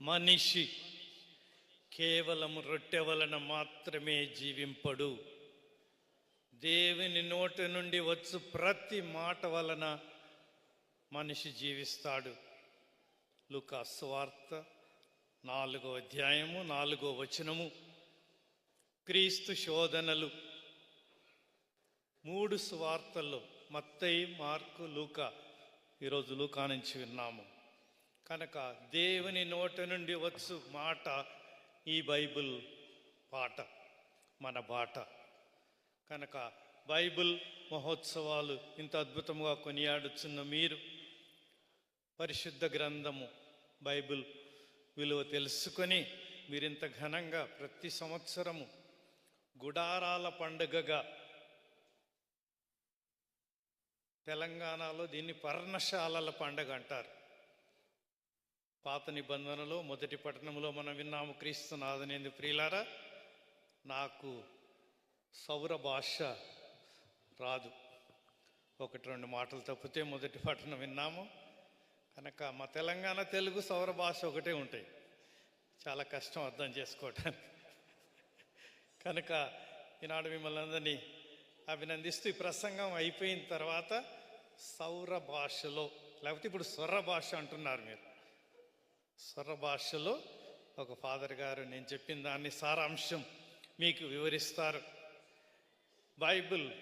మనిషి కేవలం రొట్టె వలన మాత్రమే జీవింపడు. దేవుని నోటి నుండి వచ్చు ప్రతి మాట వలన మనిషి జీవిస్తాడు. లుకా స్వార్త నాలుగో అధ్యాయము నాలుగో వచనము. క్రీస్తు శోధనలు. మూడు స్వార్తల్లో మత్తయి మార్కు లూక ఈరోజు లూకా నుంచి విన్నాము. కనుక దేవుని నోటి నుండి వచ్చు మాట ఈ బైబిల్ పాట మన బాట. కనుక బైబిల్ మహోత్సవాలు ఇంత అద్భుతంగా కొనియాడుచున్న మీరు పరిశుద్ధ గ్రంథము బైబిల్ విలువ తెలుసుకొని మీరింత ఘనంగా ప్రతి సంవత్సరము గుడారాల పండుగగా తెలంగాణలో దీన్ని పర్ణశాలల పండుగ అంటారు. పాత నిబంధనలో మొదటి పట్టణంలో మనం విన్నాము క్రీస్తు నాదనేందు ప్రియులారా నాకు సౌర భాష రాదు. ఒకటి రెండు మాటలు తప్పితే మొదటి పట్టణం విన్నాము. కనుక మా తెలంగాణ తెలుగు సౌర భాష ఒకటే ఉంటాయి. చాలా కష్టం అర్థం చేసుకోవటానికి. కనుక ఈనాడు మిమ్మల్ని అందరినీ అభినందిస్తూ ఈ ప్రసంగం అయిపోయిన తర్వాత సౌర భాషలో లేకపోతే ఇప్పుడు స్వర భాష అంటున్నారు మీరు. స్వర భాషలో ఒక ఫాదర్ గారు నేను చెప్పిన దాన్ని సారాంశం మీకు వివరిస్తారు. బైబిల్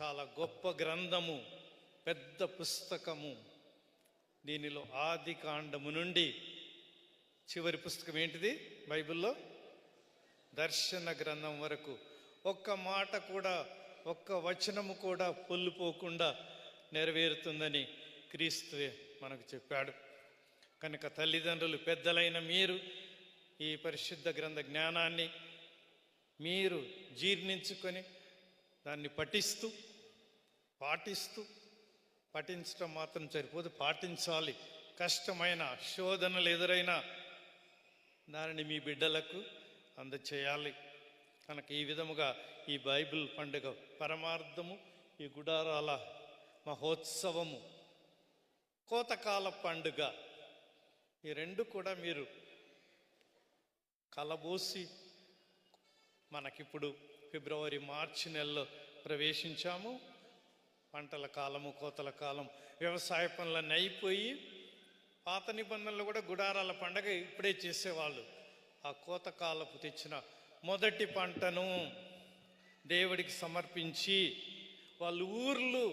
చాలా గొప్ప గ్రంథము పెద్ద పుస్తకము. దీనిలో ఆది కాండము నుండి చివరి పుస్తకం ఏంటిది బైబిల్లో? దర్శన గ్రంథం వరకు. ఒక్క మాట కూడా ఒక్క వచనము కూడా పొల్లుపోకుండా నెరవేరుతుందని క్రీస్తువే మనకు చెప్పాడు. కనుక తల్లిదండ్రులు పెద్దలైన మీరు ఈ పరిశుద్ధ గ్రంథ జ్ఞానాన్ని మీరు జీర్ణించుకొని దాన్ని పఠిస్తూ పాటిస్తూ పఠించడం మాత్రం సరిపోదు. పాటించాలి. కష్టమైన శోధనలు ఎదురైనా దానిని మీ బిడ్డలకు అందచేయాలి. కనుక ఈ విధముగా ఈ బైబిల్ పండుగ పరమార్థము ఈ గుడారాల మహోత్సవము కోతకాల పండుగ ఈ రెండు కూడా మీరు కలబోసి మనకిప్పుడు ఫిబ్రవరి మార్చి నెలలో ప్రవేశించాము. పంటల కాలము కోతల కాలం వ్యవసాయ పనులన్నీ అయిపోయి పాత నిబంధనలు కూడా గుడారాల పండగ ఇప్పుడే చేసేవాళ్ళు. ఆ కోత కాలపు తెచ్చిన మొదటి పంటను దేవుడికి సమర్పించి వాళ్ళ ఊర్లు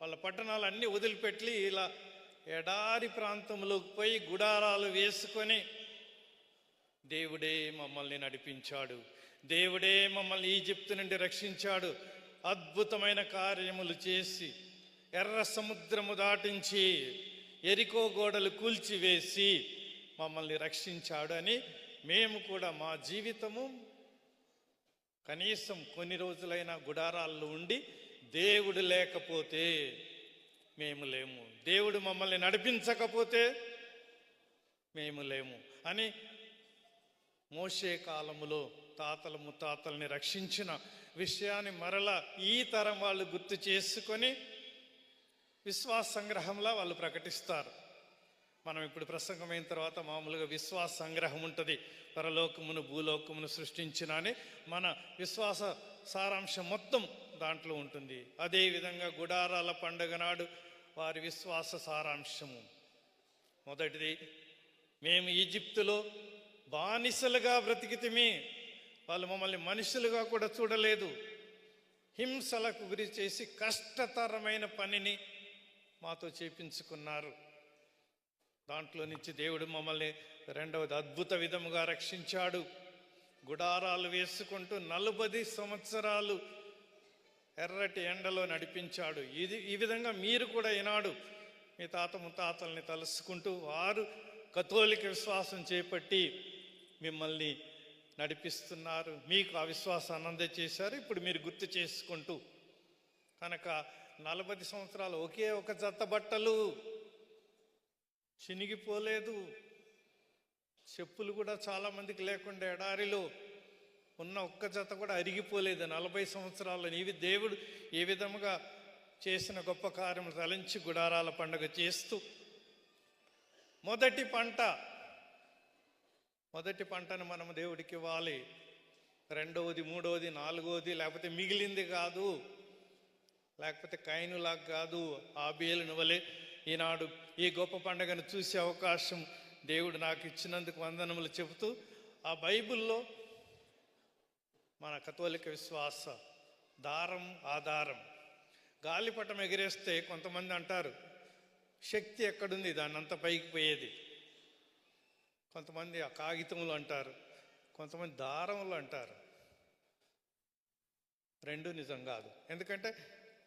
వాళ్ళ పట్టణాలన్నీ వదిలిపెట్టి ఇలా ఎడారి ప్రాంతంలోకి పోయి గుడారాలు వేసుకొని దేవుడే మమ్మల్ని నడిపించాడు. దేవుడే మమ్మల్ని ఈజిప్తు నుండి రక్షించాడు. అద్భుతమైన కార్యములు చేసి ఎర్ర సముద్రము దాటించి ఎరికో గోడలు కూల్చివేసి మమ్మల్ని రక్షించాడు అని మేము కూడా మా జీవితము కనీసం కొన్ని రోజులైనా గుడారాల్లో ఉండి దేవుడు లేకపోతే మేము లేము. దేవుడు మమ్మల్ని నడిపించకపోతే మేము లేము అని మోసే కాలములో తాతల ముత్తాతల్ని రక్షించిన విషయాన్ని మరలా ఈ తరం వాళ్ళు గుర్తు చేసుకొని విశ్వాస సంగ్రహంలా వాళ్ళు ప్రకటిస్తారు. మనం ఇప్పుడు ప్రసంగమైన తర్వాత మామూలుగా విశ్వాస సంగ్రహం ఉంటుంది. పరలోకమును భూలోకమును సృష్టించిన అని మన విశ్వాస సారాంశం మొత్తం దాంట్లో ఉంటుంది. అదేవిధంగా గుడారాల పండుగ నాడు వారి విశ్వాస సారాంశము. మొదటిది మేము ఈజిప్తులో బానిసలుగా బ్రతికితిమి. వాళ్ళు మమ్మల్ని మనుషులుగా కూడా చూడలేదు. హింసలకు గురి చేసి కష్టతరమైన పనిని మాతో చేపించుకున్నారు. దాంట్లో నుంచి దేవుడు మమ్మల్ని రెండవది అద్భుత విధముగా రక్షించాడు. గుడారాలు వేసుకుంటూ నలభై సంవత్సరాలు ఎర్రటి ఎండలో నడిపించాడు. ఇది ఈ విధంగా మీరు కూడా ఈనాడు మీ తాత ముత్తాతల్ని తలుసుకుంటూ వారు కథోలిక విశ్వాసం చేపట్టి మిమ్మల్ని నడిపిస్తున్నారు. మీకు ఆ విశ్వాసాన్ని అందజేశారు. ఇప్పుడు మీరు గుర్తు చేసుకుంటూ కనుక నలభై సంవత్సరాలు ఒకే ఒక జత బట్టలు. చినిగిపోలేదు. చెప్పులు కూడా చాలామందికి లేకుండా ఎడారిలో ఉన్న ఒక్క జత కూడా అరిగిపోలేదు. నలభై సంవత్సరాలు ఇవి దేవుడు ఏ విధముగా చేసిన గొప్ప కార్యము తలంచి గుడారాల పండుగ చేస్తూ మొదటి పంట మొదటి పంటను మనం దేవుడికి ఇవ్వాలి. రెండవది మూడవది నాలుగవది లేకపోతే మిగిలింది కాదు. లేకపోతే కైనులాగా కాదు. ఆ బేలుని వలె ఈనాడు ఈ గొప్ప పండుగను చూసే అవకాశం దేవుడు నాకు ఇచ్చినందుకు వందనములు చెబుతూ ఆ బైబిల్లో మన కథోలిక విశ్వాస దారం ఆధారం. గాలిపటం ఎగిరేస్తే కొంతమంది అంటారు శక్తి ఎక్కడుంది? దాన్ని అంత పైకి పోయేది. కొంతమంది ఆ కాగితములు అంటారు కొంతమంది దారములు అంటారు. రెండు నిజం కాదు. ఎందుకంటే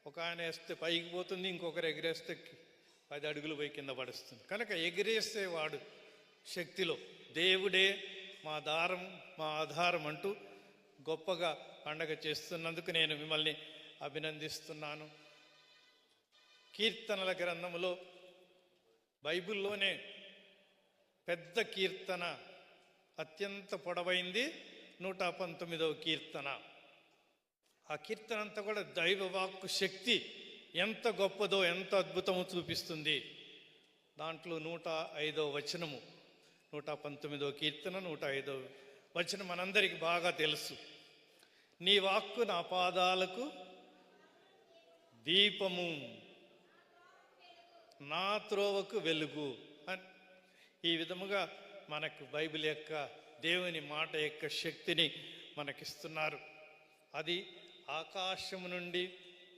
ఒక ఆయన వేస్తే పైకి పోతుంది ఇంకొకరు ఎగిరేస్తే పది అడుగులు పోయి కింద పడుస్తుంది. కనుక ఎగిరేసేవాడు శక్తిలో దేవుడే మా దారం మా ఆధారం అంటూ గొప్పగా పండగ చేస్తున్నందుకు నేను మిమ్మల్ని అభినందిస్తున్నాను. కీర్తనల గ్రంథములో బైబిల్లోనే పెద్ద కీర్తన అత్యంత పొడవైంది నూట పంతొమ్మిదవ కీర్తన. ఆ కీర్తన అంతా కూడా దైవవాక్కు శక్తి ఎంత గొప్పదో ఎంత అద్భుతమో చూపిస్తుంది. దాంట్లో నూట ఐదో వచనము నూట పంతొమ్మిదో కీర్తన నూట ఐదో వచనం మనందరికీ బాగా తెలుసు. నీ వాక్కు నా పాదాలకు దీపము. నా త్రోవకు వెలుగు. అని ఈ విధముగా మనకు బైబిల్ యొక్క దేవుని మాట యొక్క శక్తిని మనకిస్తున్నారు. అది ఆకాశము నుండి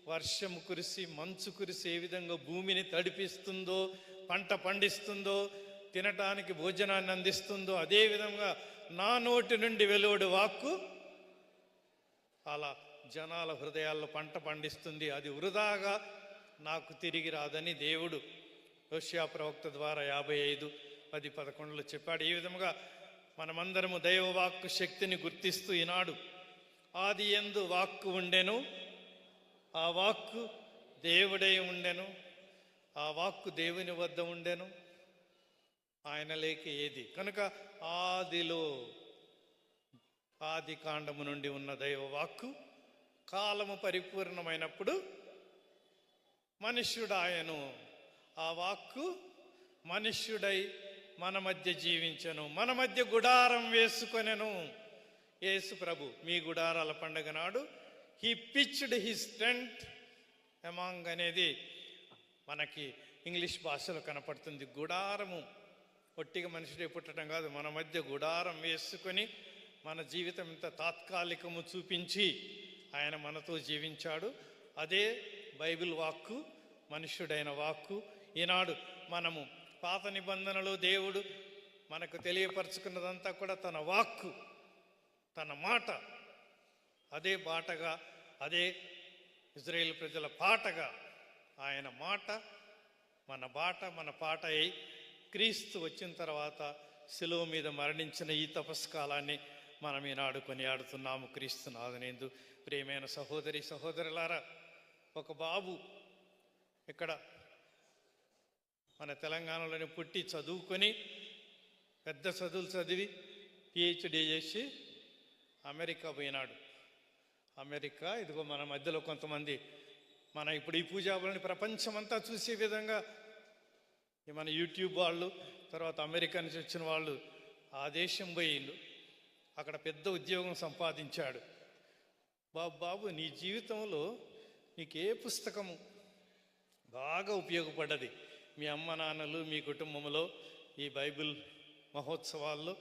వర్షము కురిసి మంచు కురిసి ఏ విధంగా భూమిని తడిపిస్తుందో పంట పండిస్తుందో తినటానికి భోజనాన్ని అందిస్తుందో అదేవిధంగా నా నోటి నుండి వెలువడు వాక్కు అలా జనాల హృదయాల్లో పంట పండిస్తుంది. అది వృధాగా నాకు తిరిగి రాదని దేవుడు యోష్యా ప్రవక్త ద్వారా యాభై ఐదు పది పదకొండులో చెప్పాడు. ఈ విధముగా మనమందరము దైవ వాక్కు శక్తిని గుర్తిస్తూ ఈనాడు ఆది ఎందు వాక్కు ఉండెను ఆ వాక్కు దేవుడై ఉండెను ఆ వాక్కు దేవుని వద్ద ఉండెను. ఆయన లేక ఏది? కనుక ఆదిలో ఆది కాండము నుండి ఉన్న దైవవాక్కు కాలము పరిపూర్ణమైనప్పుడు మనుష్యుడాయను. ఆ వాక్కు మనుష్యుడై మన మధ్య జీవించను. మన మధ్య గుడారం వేసుకొనెను. యేసు ప్రభు మీ గుడారాల పండగ నాడు he pitched his tent among అనేది మనకి ఇంగ్లీష్ భాషలో కనపడుతుంది. గుడారము ఒట్టిగా మనుషుడే పుట్టడం కాదు. మన మధ్య గుడారం వేసుకొని మన జీవితం ఇంత తాత్కాలికము చూపించి ఆయన మనతో జీవించాడు. అదే బైబిల్ వాక్కు మనుష్యుడైన వాక్కు. ఈనాడు మనము పాత నిబంధనలో దేవుడు మనకు తెలియపరుచుకున్నదంతా కూడా తన వాక్కు తన మాట. అదే బాటగా అదే ఇజ్రాయేల్ ప్రజల పాటగా ఆయన మాట మన బాట మన పాట అయి క్రీస్తు వచ్చిన తర్వాత శిలువ మీద మరణించిన ఈ తపస్కాలాన్ని మనం ఈనాడు కొనియాడుతున్నాము క్రీస్తు నాదనేందు. ప్రియమైన సహోదరి సహోదరులారా ఒక బాబు ఇక్కడ మన తెలంగాణలోనే పుట్టి చదువుకొని పెద్ద చదువులు చదివి పిహెచ్డి చేసి అమెరికా పోయినాడు. అమెరికా ఇదిగో మన మధ్యలో కొంతమంది మన ఇప్పుడు ఈ పూజాబులని ప్రపంచమంతా చూసే విధంగా ఈ మన యూట్యూబ్ వాళ్ళు తర్వాత అమెరికా నుంచి వచ్చిన వాళ్ళు ఆ దేశం పోయిండు అక్కడ పెద్ద ఉద్యోగం సంపాదించాడు. బాబు బాబు నీ జీవితంలో నీకు ఏ పుస్తకము బాగా ఉపయోగపడ్డది. మీ అమ్మ నాన్నలు మీ కుటుంబంలో ఈ బైబిల్ మహోత్సవాల్లో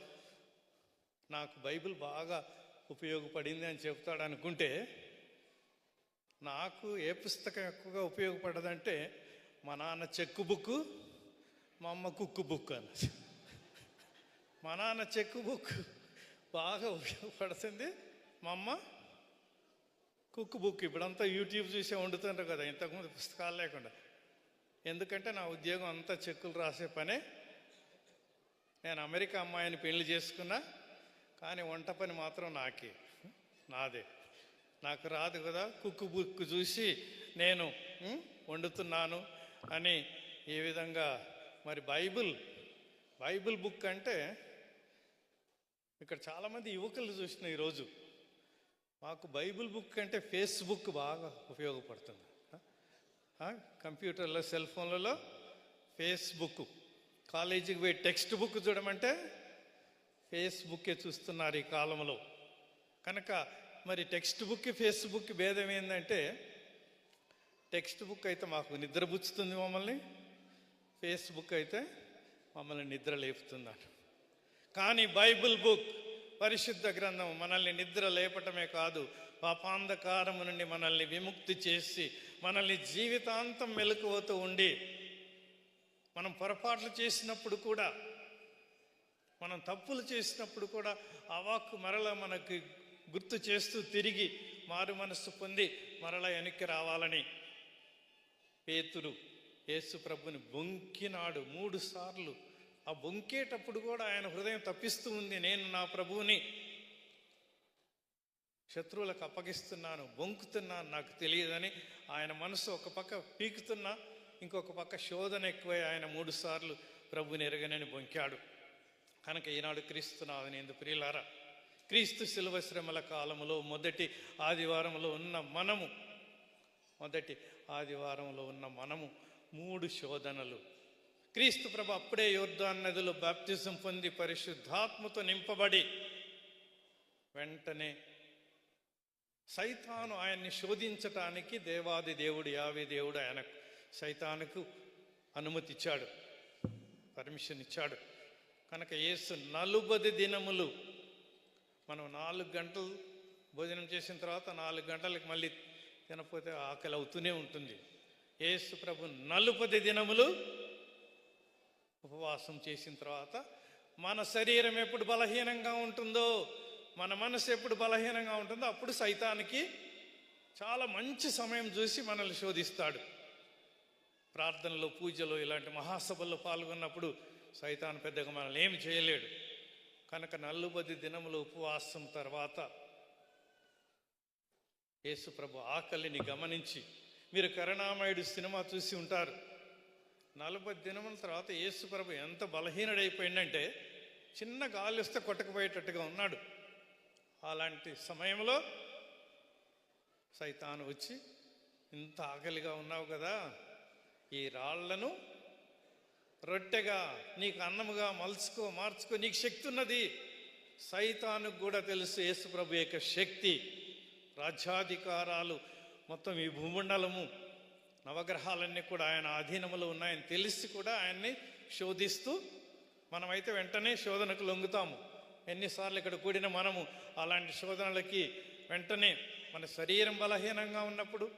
నాకు బైబిల్ బాగా ఉపయోగపడింది అని చెప్తాడు అనుకుంటే నాకు ఏ పుస్తకం ఎక్కువగా ఉపయోగపడదంటే మా నాన్న చెక్కు బుక్ మా అమ్మ కుక్కు బుక్ అని మా నాన్న చెక్కు బుక్ బాగా ఉపయోగపడుతుంది మా అమ్మ కుక్ బుక్ ఇప్పుడంతా యూట్యూబ్ చూసే వండుతుంటారు కదా ఇంతకుముందు పుస్తకాలు లేకుండా. ఎందుకంటే నా ఉద్యోగం అంతా చెక్కులు రాసే పనే. నేను అమెరికా అమ్మాయిని పెళ్ళి చేసుకున్నా కానీ వంట పని మాత్రం నాకే నాదే. నాకు రాదు కదా కుక్కు బుక్ చూసి నేను వండుతున్నాను అని ఈ విధంగా మరి బైబిల్ బైబిల్ బుక్ అంటే ఇక్కడ చాలామంది యువకులు చూసిన ఈరోజు మాకు బైబిల్ బుక్ అంటే ఫేస్బుక్ బాగా ఉపయోగపడుతుంది. కంప్యూటర్లో సెల్ ఫోన్లలో ఫేస్బుక్. కాలేజీకి పోయి టెక్స్ట్ బుక్ చూడమంటే ఫేస్బుక్కే చూస్తున్నారు ఈ కాలంలో. కనుక మరి టెక్స్ట్ బుక్ ఫేస్బుక్ భేదం ఏంటంటే టెక్స్ట్ బుక్ అయితే మాకు నిద్రపుచ్చుతుంది మమ్మల్ని ఫేస్బుక్ అయితే మమ్మల్ని నిద్ర లేపుతున్నాడు కానీ బైబిల్ బుక్ పరిశుద్ధ గ్రంథం మనల్ని నిద్ర లేపటమే కాదు పాపాంధకారము నుండి మనల్ని విముక్తి చేసి మనల్ని జీవితాంతం మెలకువతూ ఉండి మనం పొరపాట్లు చేసినప్పుడు కూడా మనం తప్పులు చేసినప్పుడు కూడా ఆ వాక్కు మరల మనకి గుర్తు చేస్తూ తిరిగి మారు మనస్సు పొంది మరల వెనక్కి రావాలని పేతురు యేసు ప్రభుని బొంకినాడు మూడు సార్లు. ఆ బొంకేటప్పుడు కూడా ఆయన హృదయం తప్పిస్తూ ఉంది నేను నా ప్రభువుని శత్రువులకు అప్పగిస్తున్నాను బొంకుతున్నాను నాకు తెలియదని ఆయన మనసు ఒక పక్క పీకుతున్నా ఇంకొక పక్క శోధన ఎక్కువై ఆయన మూడు సార్లు ప్రభుని ఎరగనని బొంకాడు. కనుక ఈనాడు క్రీస్తునాథని ఎందు ప్రియులారా క్రీస్తు శిలువ శ్రమల కాలములో మొదటి ఆదివారంలో ఉన్న మనము మొదటి ఆదివారంలో ఉన్న మనము మూడు శోధనలు క్రీస్తు ప్రభు అప్పుడే యోర్ధాన్ నదిలో బాప్తిజం పొంది పరిశుద్ధాత్మతో నింపబడి వెంటనే సైతాను ఆయన్ని శోధించటానికి దేవాది దేవుడు యావి దేవుడు ఆయన సైతానుకు అనుమతి ఇచ్చాడు పర్మిషన్ ఇచ్చాడు. కనుక యేసు నలుబది దినములు మనం నాలుగు గంటలు భోజనం చేసిన తర్వాత నాలుగు గంటలకు మళ్ళీ తినకపోతే ఆకలి అవుతూనే ఉంటుంది. ఏసు ప్రభు నలుపది దినములు ఉపవాసం చేసిన తర్వాత మన శరీరం ఎప్పుడు బలహీనంగా ఉంటుందో మన మనసు ఎప్పుడు బలహీనంగా ఉంటుందో అప్పుడు సైతానికి చాలా మంచి సమయం చూసి మనల్ని శోధిస్తాడు. ప్రార్థనలో పూజలో ఇలాంటి మహాసభల్లో పాల్గొన్నప్పుడు సైతాన్ పెద్దగా మనల్ని ఏమి చేయలేడు. కనుక నల్లుబది దినముల ఉపవాసం తర్వాత యేసుప్రభు ఆకలిని గమనించి మీరు కరుణామయుడు సినిమా చూసి ఉంటారు. నలభై దినముల తర్వాత యేసు ప్రభు ఎంత బలహీనుడైపోయిందంటే చిన్న గాలిస్తే కొట్టకపోయేటట్టుగా ఉన్నాడు. అలాంటి సమయంలో సైతాను వచ్చి ఇంత ఆకలిగా ఉన్నావు కదా ఈ రాళ్ళను రొట్టెగా నీకు అన్నముగా మలుచుకో మార్చుకో నీకు శక్తి ఉన్నది. సైతానికి కూడా తెలుసు యేసుప్రభు యొక్క శక్తి. రాజ్యాధికారాలు మొత్తం ఈ భూమండలము నవగ్రహాలన్నీ కూడా ఆయన అధీనములో ఉన్నాయని తెలిసి కూడా ఆయన్ని శోధిస్తూ మనమైతే వెంటనే శోధనకు లొంగుతాము. ఎన్నిసార్లు ఇక్కడ కూడిన మనము అలాంటి శోధనలకి వెంటనే మన శరీరం బలహీనంగా ఉన్నప్పుడు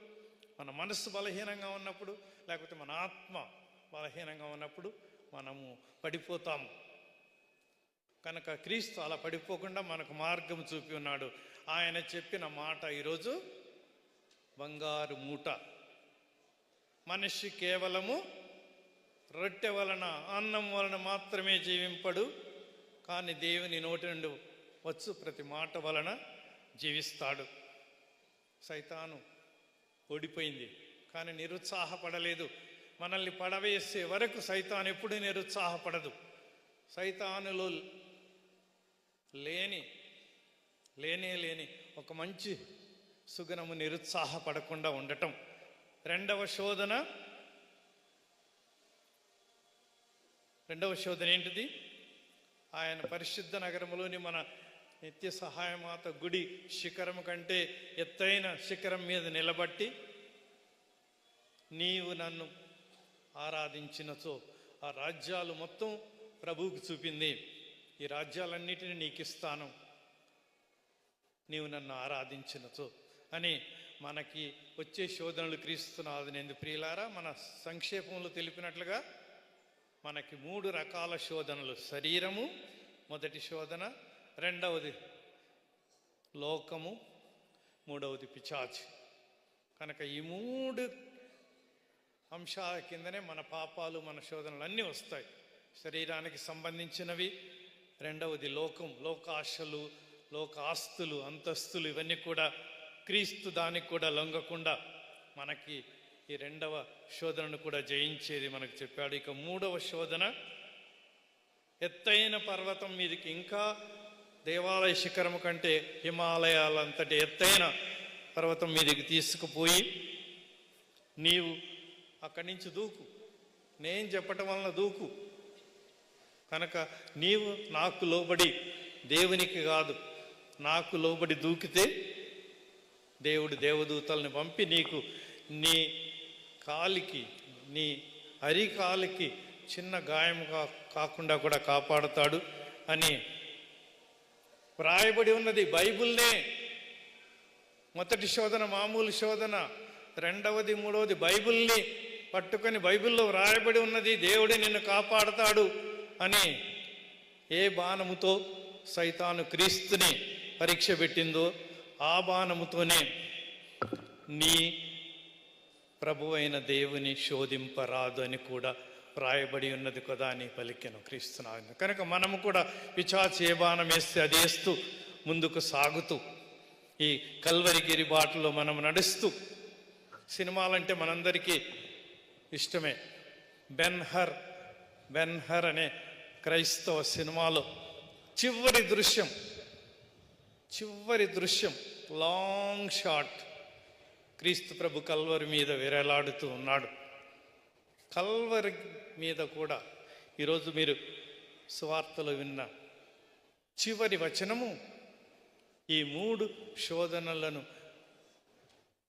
మన మనస్సు బలహీనంగా ఉన్నప్పుడు లేకపోతే మన ఆత్మ బలహీనంగా ఉన్నప్పుడు మనము పడిపోతాము. కనుక క్రీస్తు అలా పడిపోకుండా మనకు మార్గం చూపి ఉన్నాడు. ఆయన చెప్పిన మాట ఈరోజు బంగారు మూట. మనిషి కేవలము రొట్టె వలన అన్నం వలన మాత్రమే జీవింపడు. కానీ దేవుని నోటి నుండి వచ్చు ప్రతి మాట వలన జీవిస్తాడు. సైతాను ఓడిపోయింది. కానీ నిరుత్సాహపడలేదు. మనల్ని పడవేసే వరకు సైతాన్ ఎప్పుడూ నిరుత్సాహపడదు. సైతానులో లేని లేనే లేని ఒక మంచి సుగుణము నిరుత్సాహపడకుండా ఉండటం. రెండవ శోధన. రెండవ శోధన ఏంటిది? ఆయన పరిశుద్ధ నగరంలోని మన నిత్య సహాయమాత గుడి శిఖరం కంటే ఎత్తైన శిఖరం మీద నిలబట్టి నీవు నన్ను ఆరాధించినచో ఆ రాజ్యాలు మొత్తం ప్రభువుకు చూపింది. ఈ రాజ్యాలన్నిటిని నీకు ఇస్తాను నీవు నన్ను ఆరాధించినచో అని మనకి వచ్చే శోధనలు క్రీస్తునాథుని ఎందు ప్రియులారా? మన సంక్షేపంలో తెలిపినట్లుగా మనకి మూడు రకాల శోధనలు. శరీరము మొదటి శోధన రెండవది లోకము మూడవది పిచాచ్ కనుక ఈ మూడు అంశాల కిందనే మన పాపాలు మన శోధనలు అన్నీ వస్తాయి. శరీరానికి సంబంధించినవి. రెండవది లోకం లోకాశలు లోక ఆస్తులు అంతస్తులు ఇవన్నీ కూడా క్రీస్తు దానికి కూడా లొంగకుండా మనకి ఈ రెండవ శోధనను కూడా జయించేది మనకు చెప్పాడు. ఇక మూడవ శోధన ఎత్తైన పర్వతం మీదకి ఇంకా దేవాలయ శిఖరము కంటే హిమాలయాలంతటి ఎత్తైన పర్వతం మీదకి తీసుకుపోయి నీవు అక్కడి నుంచి దూకు. నేను చెప్పటం వలన దూకు. కనుక నీవు నాకు లోబడి దేవునికి కాదు నాకు లోబడి దూకితే దేవుడు దేవదూతల్ని పంపి నీకు నీ కాలికి నీ అరికాలికి చిన్న గాయం కాకుండా కూడా కాపాడుతాడు అని వ్రాయబడి ఉన్నది బైబిల్నే. మొదటి శోధన మామూలు శోధన రెండవది మూడవది బైబిల్ని పట్టుకొని బైబిల్లో వ్రాయబడి ఉన్నది దేవుడే నిన్ను కాపాడతాడు అని ఏ బాణముతో సైతాను క్రీస్తుని పరీక్ష పెట్టిందో ఆ బాణముతోనే నీ ప్రభువైన దేవుని శోధింపరాదు అని కూడా రాయబడి ఉన్నది కదా అని పలికెను క్రీస్తునాథుని కనుక మనము కూడా పిచాచి ఏ బాణం వేస్తే అది వేస్తూ ముందుకు సాగుతూ ఈ కల్వరిగిరి బాటలో మనం నడుస్తూ సినిమాలంటే మనందరికీ ఇష్టమే. బెన్హర్ బెన్హర్ అనే క్రైస్తవ సినిమాలో చివరి దృశ్యం చివరి దృశ్యం లాంగ్ షాట్ క్రీస్తు ప్రభు కల్వరి మీద విరలాడుతూ ఉన్నాడు. కల్వరి మీద కూడా ఈరోజు మీరు సువార్తలు విన్న చివరి వచనము ఈ మూడు శోధనలను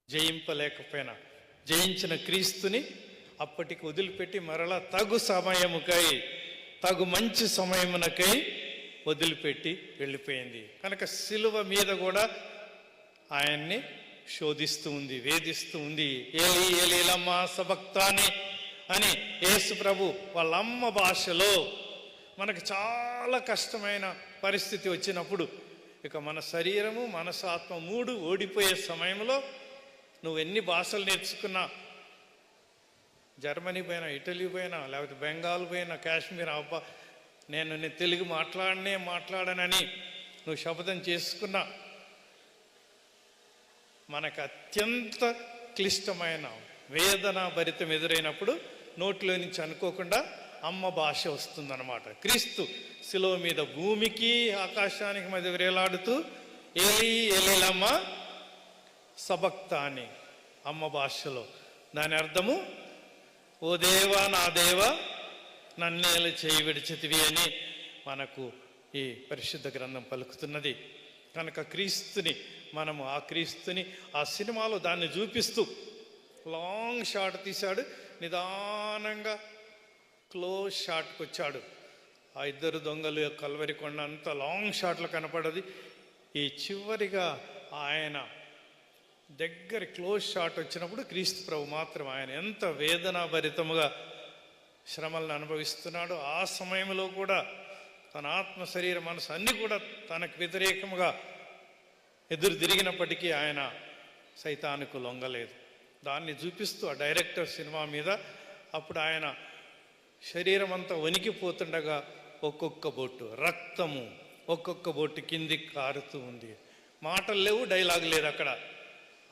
జయింపలేకపోయినా జయించిన క్రీస్తుని అప్పటికి వదిలిపెట్టి మరలా తగు సమయముకై తగు మంచి సమయమునకై వదిలిపెట్టి వెళ్ళిపోయింది. కనుక సిలువ మీద కూడా ఆయన్ని శోధిస్తూ ఉంది వేధిస్తూ ఉంది. ఏలి ఏలీలమ్మ సభక్తాని అని యేసు ప్రభు వాళ్ళమ్మ భాషలో మనకు చాలా కష్టమైన పరిస్థితి వచ్చినప్పుడు ఇక మన శరీరము మనసు ఆత్మ మూడు ఓడిపోయే సమయంలో నువ్వు ఎన్ని భాషలు నేర్చుకున్నా జర్మనీ పోయినా ఇటలీ పోయినా లేకపోతే బెంగాల్ పోయినా కాశ్మీర్ అబ్బా నేను తెలుగు మాట్లాడనే మాట్లాడనని నువ్వు శపథం చేసుకున్నా మనకు అత్యంత క్లిష్టమైన వేదన భరితం ఎదురైనప్పుడు నోట్లో నుంచి అనుకోకుండా అమ్మ భాష వస్తుందన్నమాట. క్రీస్తు శిలో మీద భూమికి ఆకాశానికి మధ్య వేలాడుతూ ఏలి ఎలిలమ్మ సబక్త అని అమ్మ భాషలో. దాని అర్థము ఓ దేవా నా దేవా నన్నేల చేయి విడిచితివి అని మనకు ఈ పరిశుద్ధ గ్రంథం పలుకుతున్నది. కనుక క్రీస్తుని మనము ఆ క్రీస్తుని ఆ సినిమాలో దాన్ని చూపిస్తూ లాంగ్ షాట్ తీశాడు. నిదానంగా క్లోజ్ షాట్కి వచ్చాడు. ఆ ఇద్దరు దొంగలు కల్వరి కొండ అంత లాంగ్ షాట్లు కనపడది. ఈ చివరిగా ఆయన దగ్గర క్లోజ్ షాట్ వచ్చినప్పుడు క్రీస్తు ప్రభు మాత్రం ఆయన ఎంత వేదనాభరితముగా శ్రమలను అనుభవిస్తున్నాడు ఆ సమయంలో కూడా తన ఆత్మ శరీర మనసు అన్నీ కూడా తనకు వ్యతిరేకముగా ఎదురు తిరిగినప్పటికీ ఆయన సైతానికి లొంగలేదు. దాన్ని చూపిస్తూ ఆ డైరెక్టర్ సినిమా మీద అప్పుడు ఆయన శరీరం అంతా వణికిపోతుండగా ఒక్కొక్క బొట్టు రక్తము ఒక్కొక్క బొట్టు కిందికి కారుతూ ఉంది. మాటలు లేవు డైలాగ్ లేదు అక్కడ.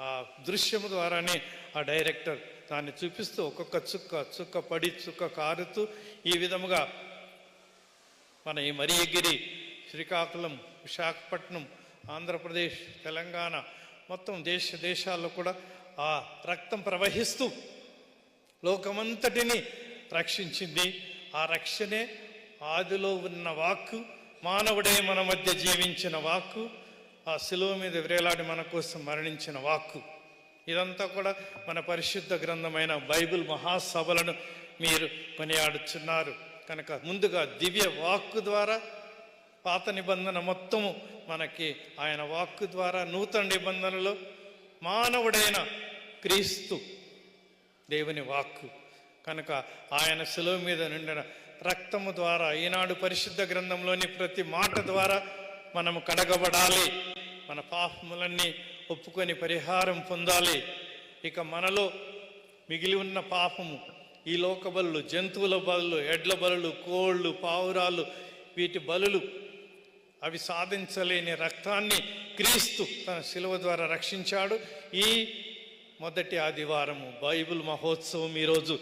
ఆ దృశ్యం ద్వారానే ఆ డైరెక్టర్ దాన్ని చూపిస్తూ ఒక్కొక్క చుక్క చుక్క పడి చుక్క కారుతూ ఈ విధముగా మన ఈ మరియగిరి శ్రీకాకుళం విశాఖపట్నం ఆంధ్రప్రదేశ్ తెలంగాణ మొత్తం దేశ దేశాల్లో కూడా ఆ రక్తం ప్రవహిస్తూ లోకమంతటిని రక్షించింది. ఆ రక్షణే ఆదిలో ఉన్న వాక్కు మానవుడే మన మధ్య జీవించిన వాక్కు ఆ శిలువ మీద విరేలాడి మన కోసం మరణించిన వాక్కు. ఇదంతా కూడా మన పరిశుద్ధ గ్రంథమైన బైబిల్ మహాసభలను మీరు కొనియాడుచున్నారు. కనుక ముందుగా దివ్య వాక్కు ద్వారా పాత నిబంధన మొత్తము మనకి ఆయన వాక్కు ద్వారా నూతన నిబంధనలో మానవుడైన క్రీస్తు దేవుని వాక్కు. కనుక ఆయన శిలువ మీద నిండిన రక్తము ద్వారా ఈనాడు పరిశుద్ధ గ్రంథంలోని ప్రతి మాట ద్వారా మనము కడగబడాలి. మన పాపములన్నీ ఒప్పుకొని పరిహారం పొందాలి. ఇక మనలో మిగిలి ఉన్న పాపము ఈ లోక బలులు జంతువుల బలులు ఎడ్ల బలులు కోళ్ళు పావురాలు వీటి బలులు అవి సాధించలేని రక్తాన్ని క్రీస్తు తన శిలువ ద్వారా రక్షించాడు. ఈ మొదటి ఆదివారము బైబిల్ మహోత్సవం ఈరోజు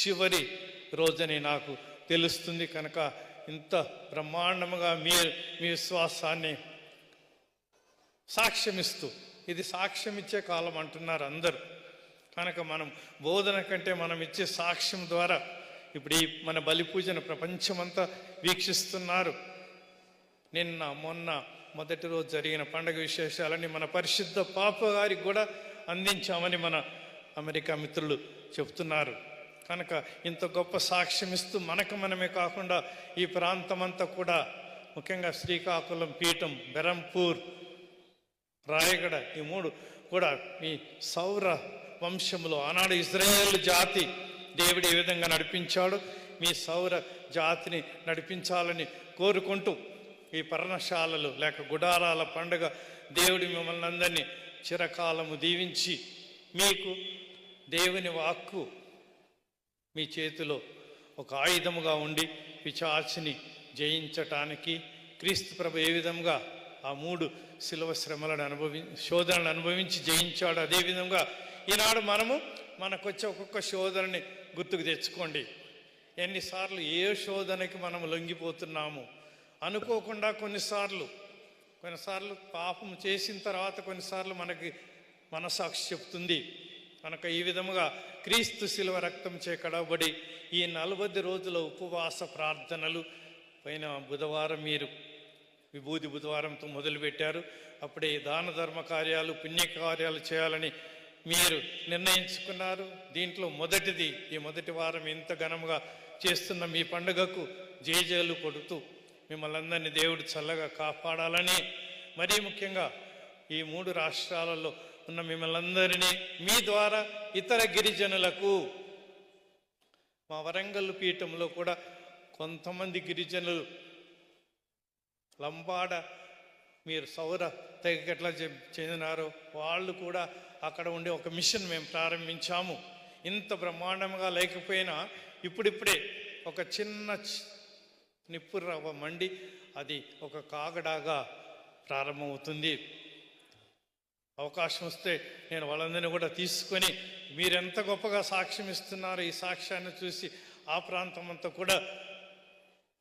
చివరి రోజని నాకు తెలుస్తుంది. కనుక ఇంత బ్రహ్మాండముగా మీ మీ విశ్వాసాన్ని సాక్ష్యమిస్తూ ఇది సాక్ష్యం ఇచ్చే కాలం అంటున్నారు అందరూ. కనుక మనం బోధన కంటే మనం ఇచ్చే సాక్ష్యం ద్వారా ఇప్పుడు ఈ మన బలి పూజను ప్రపంచమంతా వీక్షిస్తున్నారు. నిన్న మొన్న మొదటి రోజు జరిగిన పండగ విశేషాలని మన పరిశుద్ధ పాప గారికి కూడా అందించామని మన అమెరికా మిత్రులు చెప్తున్నారు కనుక ఇంత గొప్ప సాక్ష్యం ఇస్తూ మనకు మనమే కాకుండా ఈ ప్రాంతమంతా కూడా ముఖ్యంగా శ్రీకాకుళం పీఠం బెరంపూర్ రాయగడ ఈ మూడు కూడా మీ సౌర వంశంలో ఆనాడు ఇజ్రాయేల్ జాతి దేవుడు ఏ విధంగా నడిపించాడు మీ సౌర జాతిని నడిపించాలని కోరుకుంటూ ఈ పర్ణశాలలు లేక గుడారాల పండుగ దేవుడి మిమ్మల్ని అందరినీ చిరకాలము దీవించి మీకు దేవుని వాక్కు మీ చేతిలో ఒక ఆయుధముగా ఉండి పిచాచిని జయించటానికి క్రీస్తు ప్రభు ఏ విధంగా ఆ మూడు శిలవ శ్రమలను అనుభవి శోధనలు అనుభవించి జయించాడు అదేవిధంగా ఈనాడు మనము మనకొచ్చే ఒక్కొక్క శోధనని గుర్తుకు తెచ్చుకోండి. ఎన్నిసార్లు ఏ శోధనకి మనం లొంగిపోతున్నాము? అనుకోకుండా కొన్నిసార్లు కొన్నిసార్లు పాపం చేసిన తర్వాత కొన్నిసార్లు మనకి మనసాక్షి చెప్తుంది. కనుక ఈ విధముగా క్రీస్తు శిలువ రక్తం చే కడవబడి ఈ నలభై రోజుల ఉపవాస ప్రార్థనలు పైన బుధవారం మీరు విభూతి బుధవారంతో మొదలుపెట్టారు అప్పుడే దాన ధర్మ కార్యాలు పుణ్యకార్యాలు చేయాలని మీరు నిర్ణయించుకున్నారు. దీంట్లో మొదటిది ఈ మొదటి వారం ఇంత ఘనముగా చేస్తున్న మీ పండుగకు జేజేలు కొడుతూ మిమ్మల్ని అందరినీ దేవుడు చల్లగా కాపాడాలని మరీ ముఖ్యంగా ఈ మూడు రాష్ట్రాలలో ఉన్న మిమ్మల్ని అందరినీ మీ ద్వారా ఇతర గిరిజనులకు మా వరంగల్ పీఠంలో కూడా కొంతమంది గిరిజనులు లంబాడ మీరు సౌర తెగకెట్లా చెందినారో వాళ్ళు కూడా అక్కడ ఉండే ఒక మిషన్ మేము ప్రారంభించాము. ఇంత బ్రహ్మాండంగా లేకపోయినా ఇప్పుడిప్పుడే ఒక చిన్న చి- నిప్పు రవ్వ మండి అది ఒక కాగడాగా ప్రారంభమవుతుంది. అవకాశం వస్తే నేను వాళ్ళందరినీ కూడా తీసుకొని మీరెంత గొప్పగా సాక్ష్యం ఇస్తున్నారో ఈ సాక్ష్యాన్ని చూసి ఆ ప్రాంతం అంతా కూడా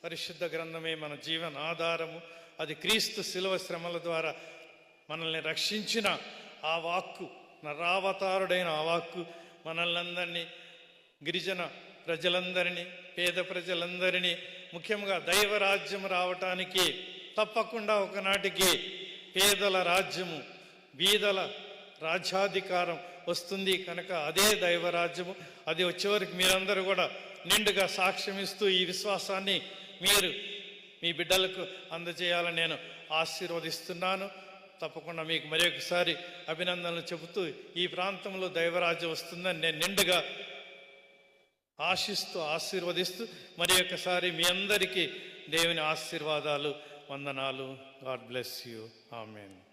పరిశుద్ధ గ్రంథమే మన జీవన ఆధారము. అది క్రీస్తు శిలువ శ్రమల ద్వారా మనల్ని రక్షించిన ఆ వాక్కు నరావతారుడైన ఆ వాక్కు మనల్ని అందరినీ గిరిజన ప్రజలందరినీ పేద ప్రజలందరినీ ముఖ్యంగా దైవ రాజ్యం రావటానికి తప్పకుండా ఒకనాటికి పేదల రాజ్యము బీదల రాజ్యాధికారం వస్తుంది. కనుక అదే దైవరాజ్యము అది వచ్చేవరకు మీరందరూ కూడా నిండుగా సాక్ష్యం ఇస్తూ ఈ విశ్వాసాన్ని మీరు మీ బిడ్డలకు అందజేయాలని నేను ఆశీర్వదిస్తున్నాను. తప్పకుండా మీకు మరొకసారి అభినందనలు చెబుతూ ఈ ప్రాంతంలో దైవరాజ్యం వస్తుందని నేను నిండుగా ఆశిస్తూ ఆశీర్వదిస్తూ మరి ఒకసారి మీ అందరికీ దేవుని ఆశీర్వాదాలు వందనాలు. God bless you. ఆమెన్.